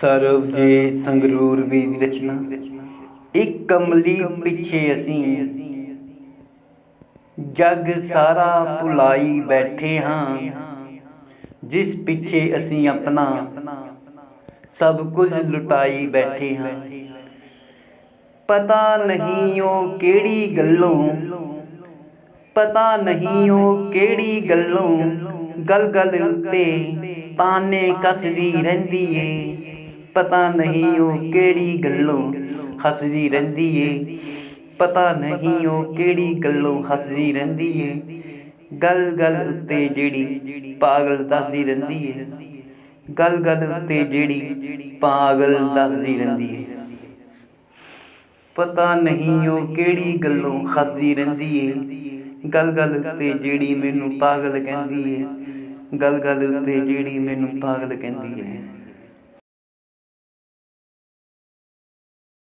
ਸਰਵ ਜੇ ਸੰਗਰੂਰ ਵੀ ਦੀ ਰਚਨਾ। ਇੱਕ ਕਮਲੀ ਪਿੱਛੇ ਅਸੀਂ। ਜਗ ਸਾਰਾ ਭੁਲਾਈ ਬੈਠੇ ਹਾਂ। ਜਿਸ ਪਿੱਛੇ ਅਸੀਂ ਆਪਣਾ। ਸਭ ਕੁਝ ਲੁਟਾਈ ਬੈਠੇ ਹਾਂ। ਪਤਾ ਨਹੀਂ ਉਹ ਕਿਹੜੀ ਗੱਲੋਂ। ਪਤਾ ਨਹੀਂ ਉਹ ਕਿਹੜੀ ਗੱਲੋਂ। ਗਲ ਗਲ ਉੱਤੇ ਤਾਨੇ ਕੱਸਦੀ ਰਹਿੰਦੀ ਏ। ਪਤਾ ਨਹੀਂ ਉਹ ਕਿਹੜੀ ਗੱਲੋਂ ਹੱਸਦੀ ਰਹਿੰਦੀ ਏ। ਪਤਾ ਨਹੀਂ ਉਹ ਕਿਹੜੀ ਗੱਲੋਂ ਹੱਸਦੀ ਰਹਿੰਦੀ ਏ। ਗਲ ਗਲ ਉੱਤੇ ਜਿਹੜੀ ਪਾਗਲ ਦੱਸਦੀ ਰਹਿੰਦੀ ਏ। ਗਲ ਗਲ ਉੱਤੇ ਜਿਹੜੀ ਪਾਗਲ ਦੱਸਦੀ ਰਹਿੰਦੀ ਏ। ਪਤਾ ਨਹੀਂ ਉਹ ਕਿਹੜੀ ਗੱਲੋਂ ਹੱਸਦੀ ਰਹਿੰਦੀ ਏ। ਗਲ ਗਲ ਉੱਤੇ ਜਿਹੜੀ ਮੈਨੂੰ ਪਾਗਲ ਕਹਿੰਦੀ ਏ। ਗਲ ਗਲ ਉੱਤੇ ਜਿਹੜੀ ਮੈਨੂੰ ਪਾਗਲ ਕਹਿੰਦੀ ਏ।